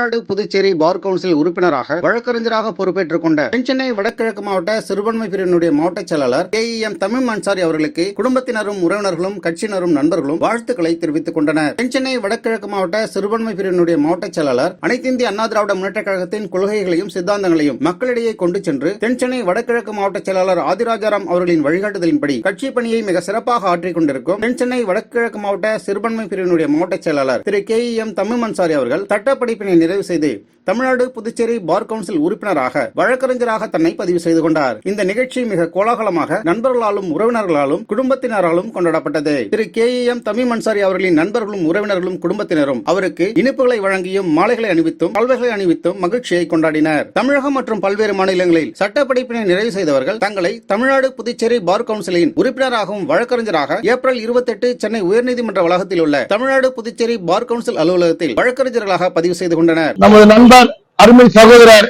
Tamil Nadu Puducherry bar council உறுப்பினராக வழக்கறிஞராக பொறுப்பேற்றுக் கொண்ட தென்சென்னை வடகிழக்கு மாவட்ட சிறுபான்மை பிரிவினுடைய மாவட்ட செயலாளர் கே எம் தமிழ் அன்சாரி அவர்களுக்கு குடும்பத்தினரும் உறவினர்களும் கட்சியினரும் நண்பர்களும் வாழ்த்துக்களை தெரிவித்துக் கொண்டனர். தென்சென்னை வடகிழக்கு மாவட்ட சிறுபான்மை பிரிவினுடைய மாவட்ட செயலாளர் அனைத்து இந்திய அண்ணா திராவிட முன்னேற்ற கழகத்தின் கொள்கைகளையும் சித்தாந்தங்களையும் மக்களிடையே கொண்டு சென்று தென்சென்னை வடகிழக்கு மாவட்ட செயலாளர் ஆதிராஜாராம் அவர்களின் வழிகாட்டுதலின்படி கட்சி பணியை மிக சிறப்பாக ஆற்றிக் கொண்டிருக்கும் தென்சென்னை வடகிழக்கு மாவட்ட சிறுபான்மை பிரிவினுடைய மாவட்ட செயலாளர் திரு கே எம் தமிழ் அன்சாரி அவர்கள் சட்டப்படிப்பினை நிறைவு செய்து தமிழ்நாடு புதுச்சேரி பார் கவுன்சில் உறுப்பினராக வழக்கறிஞராக தன்னை பதிவு செய்து கொண்டார். இந்த நிகழ்ச்சி மிக கோலாகலமாக நண்பர்களாலும் உறவினர்களாலும் குடும்பத்தினராலும் கொண்டாடப்பட்டது. திரு கே எம் தமிழ் அன்சாரி அவர்களின் நண்பர்களும் உறவினர்களும் குடும்பத்தினரும் அவருக்கு இனிப்புகளை வழங்கியும் மாலைகளை அணிவித்தும் பல்வைகளை அணிவித்தும் மகிழ்ச்சியை கொண்டாடினர். தமிழகம் மற்றும் பல்வேறு மாநிலங்களில் சட்டப்படிப்பினை நிறைவு செய்தவர்கள் தங்களை தமிழ்நாடு புதுச்சேரி பார் கவுன்சிலின் உறுப்பினராகவும் வழக்கறிஞராக ஏப்ரல் 28 சென்னை உயர்நீதிமன்ற வளாகத்தில் உள்ள தமிழ்நாடு புதுச்சேரி பார் கவுன்சில் அலுவலகத்தில் வழக்கறிஞர்களாக பதிவு செய்து கொண்டனர். நமது நண்பர் அருமை சகோதரர்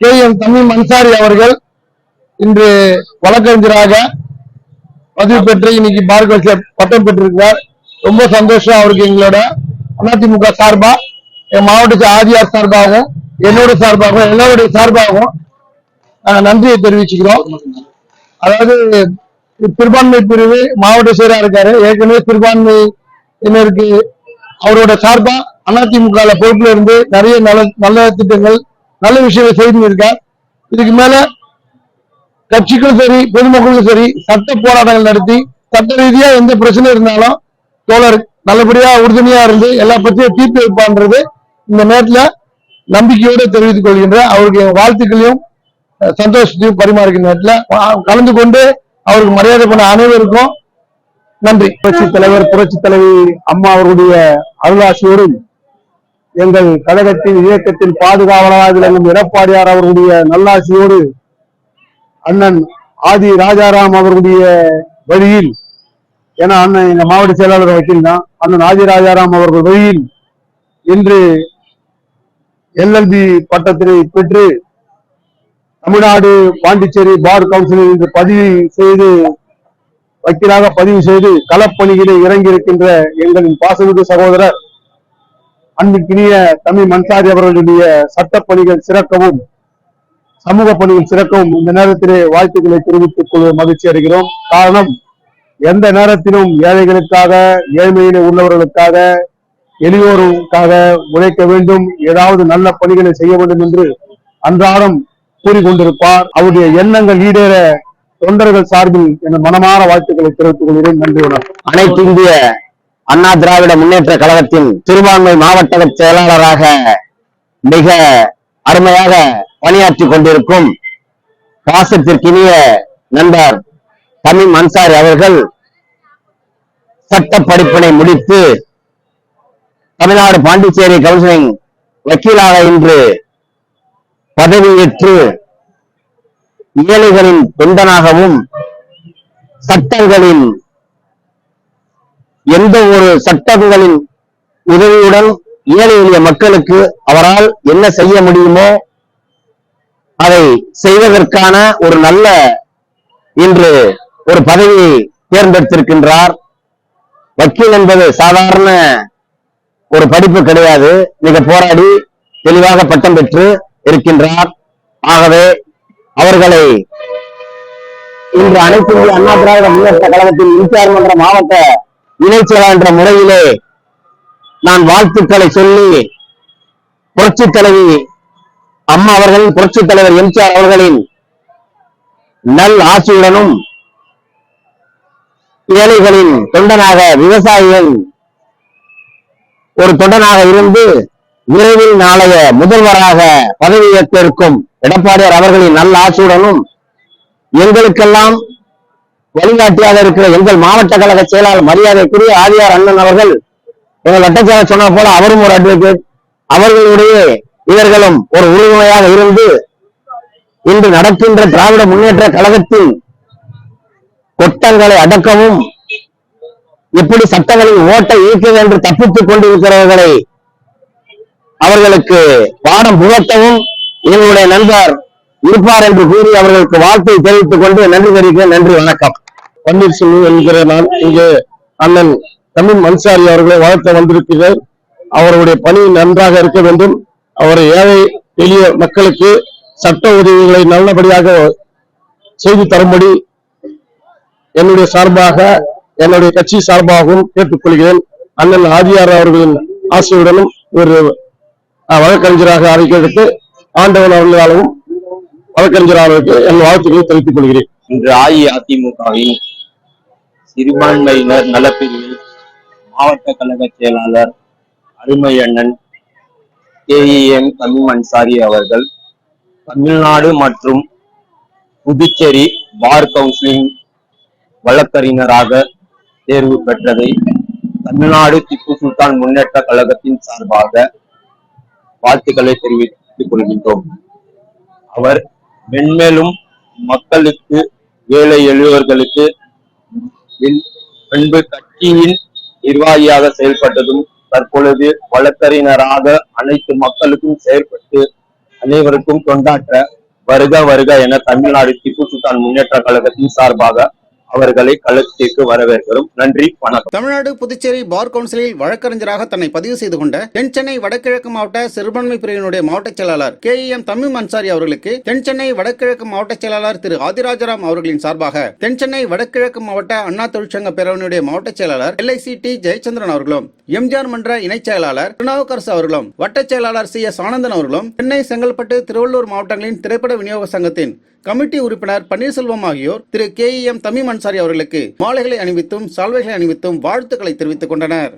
கே எம் தமிம் அன்சாரி அவர்கள் இன்று வழக்கறிஞராக பதிவு பெற்று இன்னைக்கு பார் பட்டம் பெற்றிருக்கிறார். ரொம்ப சந்தோஷம் அவருக்கு எங்களோட. அதிமுக சார்பா என் மாவட்ட ஆதியார் சார்பாகவும் என்னோட சார்பாகவும் எல்லாருடைய சார்பாகவும் நன்றியை தெரிவிச்சுக்கிறோம். அதாவது சிறுபான்மை பிரிவு மாவட்ட செயலா இருக்காரு. ஏற்கனவே சிறுபான்மையினருக்கு அவரோட சார்பா அதிமுக பொறுப்புல இருந்து நிறைய நல்ல நல்ல திட்டங்கள் நல்ல விஷயங்கள் செய்து இருக்கார் இதுக்கு மேல கட்சிக்கும் சரி பொதுமக்களுக்கும் சரி சட்ட போராட்டங்கள் நடத்தி சட்ட ரீதியா எந்த பிரச்சனை இருந்தாலும் தோழர் நல்லபடியா உறுதுணையா இருந்து எல்லா பற்றியும் தீர்த்து வைப்பான்றது இந்த நேரத்துல நம்பிக்கையோடு தெரிவித்துக் கொள்கின்ற அவருக்கு வாழ்த்துக்களையும் சந்தோஷத்தையும் பரிமாறுகின்ற நேரத்தில் கலந்து கொண்டு அவருக்கு மரியாதை பண்ண அனைவருக்கும் நன்றி. புரட்சி தலைவர் புரட்சி தலைவி அம்மா அவருடைய அருளாசியோடும் எங்கள் கழகத்தின் இயக்கத்தின் பாதுகாவலராக விளங்கும் எடப்பாடியார் அவர்களுடைய நல்லாசியோடு அண்ணன் ஆதி ராஜாராம் அவர்களுடைய வழியில் ஏன்னா அண்ணன் எங்க மாவட்ட செயலாளர் வக்கீல் தான் அண்ணன் ஆதி ராஜாராம் அவர்கள் வழியில் இன்று எல்எல்பி பட்டத்தினை பெற்று தமிழ்நாடு பாண்டிச்சேரி பார் கவுன்சிலில் இன்று பதிவு செய்து வக்கீலாக பதிவு செய்து களப்பணியிலே இறங்கியிருக்கின்ற எங்களின் பாசமிகு சகோதரர் அன்புக்கினிய தமிழ் மன்சாரி அவர்களுடைய சட்ட பணிகள் சிறக்கவும் சமூக பணிகள் சிறக்கவும் இந்த நேரத்திலே வாழ்த்துக்களை தெரிவித்துக் கொள்ள மகிழ்ச்சி அடைகிறோம். காரணம் எந்த நேரத்திலும் ஏழைகளுக்காக ஏழ்மையிலே உள்ளவர்களுக்காக எளியோருக்காக உழைக்க வேண்டும். ஏதாவது நல்ல பணிகளை செய்ய வேண்டும் என்று அன்றாடம் கூறிக்கொண்டிருப்பார். அவருடைய எண்ணங்கள் ஈடேற தொண்டர்கள் சார்பில் என மனமான வாழ்த்துக்களை தெரிவித்துக் கொள்கிறேன். நன்றி வணக்கம். அனைத்து இந்திய அண்ணா திராவிட முன்னேற்ற கழகத்தின் திருவான்மை மாவட்ட செயலாளராக மிக அருமையாக பணியாற்றிக் கொண்டிருக்கும் பாசத்திற்கினிய நண்பர் தமிழ் அன்சாரி அவர்கள் சட்ட படிப்பினை முடித்து தமிழ்நாடு பாண்டிச்சேரி கவுன்சிலிங் வக்கீலாக இன்று பதவியேற்று ஏழைகளின் தொண்டனாகவும் சட்டங்களின் எந்த ஒரு சட்டங்களின் உதவியுடன் ஏழை எளிய மக்களுக்கு அவரால் என்ன செய்ய முடியுமோ அதை செய்வதற்கான ஒரு நல்ல இன்று ஒரு பதவியை தேர்ந்தெடுத்திருக்கின்றார். வக்கீல் என்பது சாதாரண ஒரு படிப்பு கிடையாது. மிக போராடி தெளிவாக பட்டம் பெற்று இருக்கின்றார். ஆகவே அவர்களை இன்று அனைத்து அண்ணா திராவிட முன்னேற்ற கழகத்தின் இன்சார்ஜ் மன்ற மாவட்ட இணைச் என்ற முறையிலே நான் வாழ்த்துக்களை சொல்லி புரட்சி தலைவி அம்மா அவர்களின் புரட்சி தலைவர் எம்ஜிஆர் அவர்களின் நல் ஆட்சியுடனும் ஏழைகளின் தொண்டனாக விவசாயிகள் ஒரு தொண்டனாக இருந்து விரைவில் நாளைய முதல்வராக பதவியேற்க இருக்கும் எடப்பாடியார் அவர்களின் நல்ல ஆட்சியுடனும் எங்களுக்கெல்லாம் வழிகாட்டியாக இருக்கிற எங்கள் மாவட்ட கழக செயலாளர் மரியாதைக்குரிய ஆதியார் அண்ணன் அவர்கள் எங்கள் வட்டச்சாளர் சொன்ன போல அவரும் ஒரு அட்வொகேட் அவர்களுடைய இவர்களும் ஒரு உறுதுணையாக இருந்து இன்று நடக்கின்ற திராவிட முன்னேற்ற கழகத்தின் கொட்டங்களை அடக்கவும் எப்படி சட்டங்களின் ஓட்டை இயக்க என்று தப்பித்துக் கொண்டிருக்கிறவர்களை அவர்களுக்கு பாடம் புகட்டவும் எங்களுடைய நண்பர் இருப்பார் என்று கூறி அவர்களுக்கு வாழ்த்தை தெரிவித்துக் கொண்டு நன்றி தெரிவிக்க நன்றி வணக்கம். பன்னீர்செல்வம் என்கிற நான் இங்கு அண்ணன் தமிழ் மன்சாரி அவர்களை வாழ்த்த வந்திருக்கிறேன். அவருடைய பணி நன்றாக இருக்க வேண்டும். அவர் ஏழை எளிய மக்களுக்கு சட்ட உதவிகளை நல்லபடியாக செய்து தரும்படி என்னுடைய சார்பாக என்னுடைய கட்சி சார்பாகவும் கேட்டுக்கொள்கிறேன். அண்ணன் ஆதியார் அவர்களின் ஆசையுடனும் ஒரு வழக்கறிஞராக வழக்கறிஞராக எடுத்து ஆண்டவன் அவர்களாலும் வழக்கறிஞர் அவர்களுக்கு என் வாழ்த்துக்களை தெரிவித்துக் கொள்கிறேன். இன்று அஇஅதிமுகவின் சிறுபான்மையினர் நலப்பிரிவு மாவட்ட கழக செயலாளர் அருமை அண்ணன் கேஇஎம் தமிம் அன்சாரி அவர்கள் தமிழ்நாடு மற்றும் புதுச்சேரி பார் கவுன்சிலிங் வழக்கறிஞராக தேர்வு பெற்றதை தமிழ்நாடு திப்பு சுல்தான் முன்னேற்ற கழகத்தின் சார்பாக வாழ்த்துக்களை தெரிவித்துக் கொள்கின்றோம். அவர் மென்மேலும் மக்களுக்கு ஏழை எளியவர்களுக்கு பின்பு கட்சியின் நிர்வாகியாக செயல்பட்டதும் தற்பொழுது வழக்கறிஞராக அனைத்து மக்களுக்கும் செயல்பட்டு அனைவருக்கும் கொண்டாற்ற வருக வருக என தமிழ்நாடு திப்பு சுல்தான் முன்னேற்ற கழகத்தின் சார்பாக அவர்களை களத்திற்கு வரவேற்கிறோம். நன்றி வணக்கம். தமிழ்நாடு புதுச்சேரி பார் கவுன்சிலில் வழக்கறிஞராக தன்னை பதிவு செய்து கொண்ட தென் சென்னை வடகிழக்கு மாவட்ட சிறுபான்மை பிரிவினுடைய மாவட்ட செயலாளர் கே எம் தமிம் அன்சாரி அவர்களுக்கு தென் சென்னை வடகிழக்கு மாவட்ட செயலாளர் திரு ஆதிராஜராம் அவர்களின் சார்பாக தென் சென்னை வடகிழக்கு மாவட்ட அண்ணா தொழிற்சங்க பேரவையினுடைய மாவட்ட செயலாளர் எல்ஐசி டி ஜெயச்சந்திரன் அவர்களும் எம்ஜிஆர் மன்ற இணைச் செயலாளர் திருநாவுக்கரசு அவர்களும் வட்டச் செயலாளர் சி எஸ் ஆனந்தன் அவர்களும் சென்னை செங்கல்பட்டு திருவள்ளூர் மாவட்டங்களின் திரைப்பட விநியோக சங்கத்தின் கமிட்டி உறுப்பினர் பன்னீர்செல்வம் ஆகியோர் திரு கே எம் தமிம் அன்சாரி அவர்களுக்கு மாலைகளை அணிவித்தும் சால்வைகளை அணிவித்தும் வாழ்த்துக்களை தெரிவித்துக் கொண்டனர்.